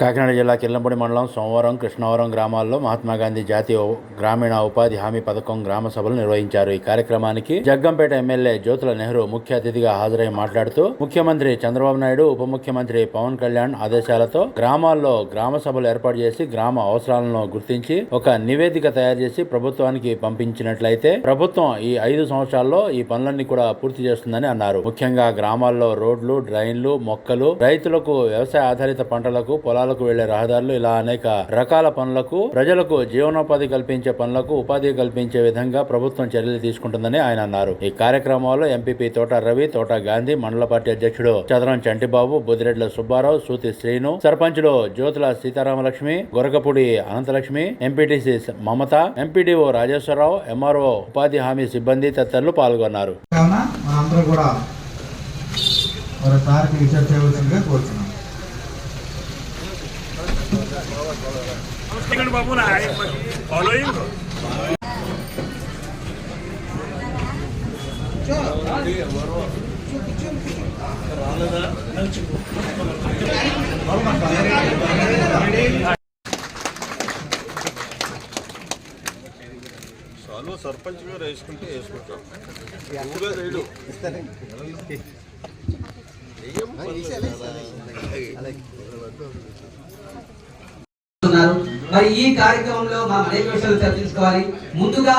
కాకినాడ జిల్లా కిల్లంపూడి మండలం సోమవారం కృష్ణవరం గ్రామాల్లో మహాత్మా గాంధీ జాతీయ గ్రామీణ ఉపాధి హామీ పథకం గ్రామ సభలు నిర్వహించారు. ఈ కార్యక్రమానికి జగ్గంపేట ఎమ్మెల్యే జ్యోతుల నెహ్రూ ముఖ్య అతిథిగా హాజరై మాట్లాడుతూ ముఖ్యమంత్రి చంద్రబాబు నాయుడు ఉప ముఖ్యమంత్రి పవన్ కళ్యాణ్ ఆదేశాలతో గ్రామాల్లో గ్రామ సభలు ఏర్పాటు చేసి గ్రామ అవసరాలను గుర్తించి ఒక నివేదిక తయారు చేసి ప్రభుత్వానికి పంపించినట్లయితే ప్రభుత్వం ఈ ఐదు సంవత్సరాల్లో ఈ పనులన్నీ కూడా పూర్తి చేస్తుందని అన్నారు. ముఖ్యంగా గ్రామాల్లో రోడ్లు డ్రైన్లు మొక్కలు రైతులకు వ్యవసాయ ఆధారిత పంటలకు పొలాలు పొలాలకు వెళ్ళే రహదారులు ఇలా అనేక రకాల పనులకు ప్రజలకు జీవనోపాధి కల్పించే పనులకు ఉపాధి కల్పించే విధంగా ప్రభుత్వం చర్యలు తీసుకుంటుందని ఆయన అన్నారు. ఈ కార్యక్రమంలో ఎంపీపీ తోట రవి తోట గాంధీ మండల పార్టీ అధ్యక్షుడు చదరం చంటిబాబు బుద్దిరెడ్ల సుబ్బారావు సూతి శ్రీను సర్పంచులు Jyothula Seetharamalakshmi Gorakapudi Ananthalakshmi MPTC Mamatha MPDO Rajeswararao MRO ఉపాధి హామీ సిబ్బంది తదితరులు పాల్గొన్నారు. కావున మనందరూ కోరుతున్నాను Tingnan muna, ay, following ko. చాలు సర్పంచ్ గారు వేసుకుంటే వేసుకుంటాం మరి ఈ కార్యక్రమంలో మనం అనేక విషయాలు చర్చించుకోవాలి. ముందుగా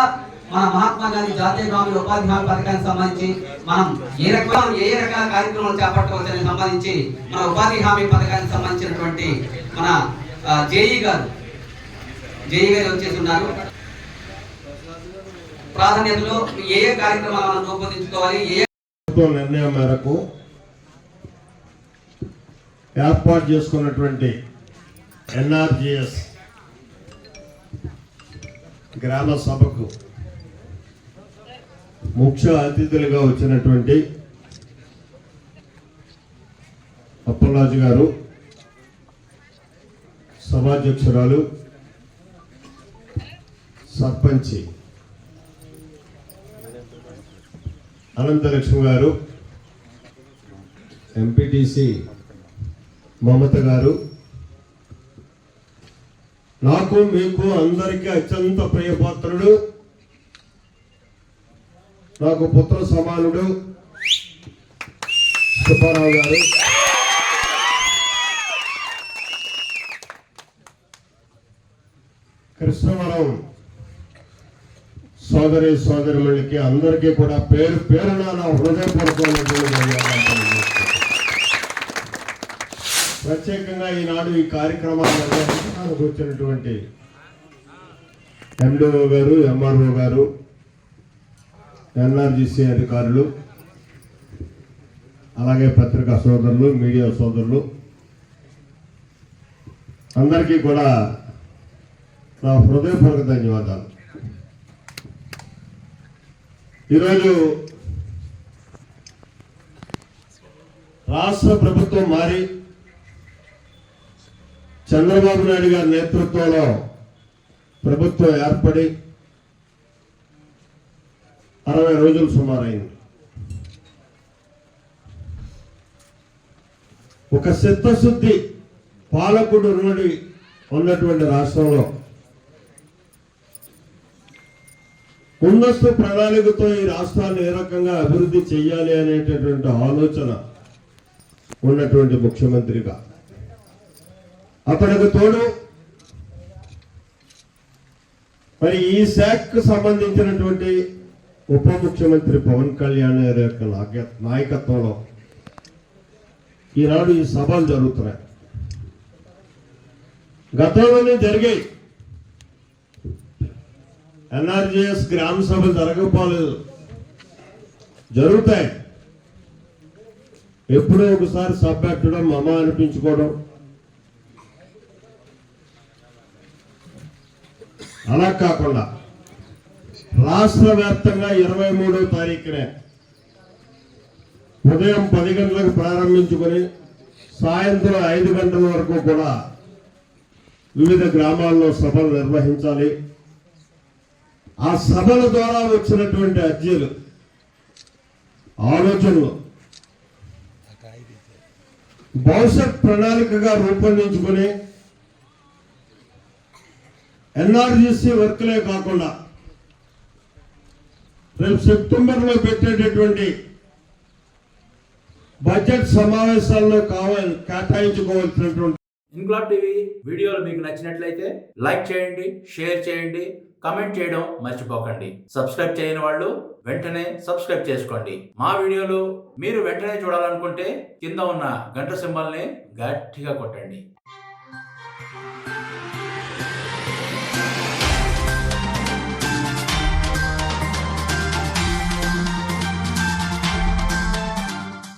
మన మహాత్మా గాంధీ జాతీయ గ్రామీణ ఉపాధి హామీ పథకానికి సంబంధించి మనం ఏ రకమైన ఏ రకాల కార్యక్రమాలు చేపట్టవలసిన సంబంధించి మన ఉపాధి హామీ పథకానికి సంబంధించినటువంటి మన జేఈ గారు జేఈ గారు వచ్చేసి ఉన్నారు ప్రాధాన్యతలో ఏ ఏ కార్యక్రమాలు మనం రూపొందించుకోవాలి? ఏ నిర్ణయం మేరకు ఏర్పాటు చేసుకున్నటువంటి ఎన్ఆర్జిఎస్ గ్రామ సభకు ముఖ్య అతిథులుగా వచ్చినటువంటి అప్పలరాజు గారు సభాధ్యక్షురాలు సర్పంచి అనంతలక్ష్మి గారు ఎంపీటీసీ మమత గారు నాకు మీకు అందరికీ అత్యంత ప్రియపాత్రుడు నాకు పుత్ర సమానుడు సుబ్బారావు గారు. కృష్ణవరం సోదరి సోదరులకి అందరికీ కూడా పేరు పేరున నా హృదయపూర్వకమైనటువంటి ప్రత్యేకంగా ఈనాడు ఈ కార్యక్రమాన్ని నిర్వహించడానికి వచ్చినటువంటి ఎండిఓ గారు ఎంఆర్ఓ గారు ఎన్ఆర్జీసీ అధికారులు అలాగే పత్రికా సోదరులు మీడియా సోదరులు అందరికీ కూడా నా హృదయపూర్వక ధన్యవాదాలు. ఈరోజు రాష్ట్ర ప్రభుత్వం మారి చంద్రబాబు నాయుడు గారి నేతృత్వంలో ప్రభుత్వం ఏర్పడి అరవై రోజులు సుమారైంది. ఒక చిత్తశుద్ధి పాలకుడు ఉన్నది ఉన్నటువంటి రాష్ట్రంలో ముందస్తు ప్రణాళికతో ఈ రాష్ట్రాన్ని ఏ రకంగా అభివృద్ధి చేయాలి అనేటటువంటి ఆలోచన ఉన్నటువంటి ముఖ్యమంత్రిగా అతనికి తోడు మరి ఈ శాఖకు సంబంధించినటువంటి ఉప ముఖ్యమంత్రి పవన్ కళ్యాణ్ గారి యొక్క నాయకత్వంలో ఈనాడు ఈ సభలు జరుగుతున్నాయి. గతంలోనే జరిగాయి. ఎన్ఆర్జిఎస్ గ్రామ సభలు జరగకపోలేదు. జరుగుతాయి. ఎప్పుడో ఒకసారి సభ పెట్టడం మమ అనిపించుకోవడం అలా కాకుండా రాష్ట్ర వ్యాప్తంగా ఇరవై మూడో తారీఖునే ఉదయం పది గంటలకు ప్రారంభించుకొని సాయంత్రం ఐదు గంటల వరకు కూడా వివిధ గ్రామాల్లో సభలు నిర్వహించాలి. ఆ సభల ద్వారా వచ్చినటువంటి అర్జీలు ఆలోచనలు భవిష్యత్ ప్రణాళికగా రూపొందించుకొని ఎన్ఆర్జీసీ వర్క్లే కాకుండా రేపు సెప్టెంబర్లో పెట్టేటటువంటి బడ్జెట్ సమావేశాల్లో కావాలి కేటాయించుకోవాల్సినటువంటి ఇన్క్లాబ్ టీవీ వీడియోలు మీకు నచ్చినట్లయితే లైక్ చేయండి షేర్ చేయండి కమెంట్ చేయడం మర్చిపోకండి. సబ్స్క్రైబ్ చేయని వాళ్ళు వెంటనే సబ్స్క్రైబ్ చేసుకోండి. మా వీడియోలు మీరు వెంటనే చూడాలనుకుంటే కింద ఉన్న గంట సింబల్ని గట్టిగా కొట్టండి.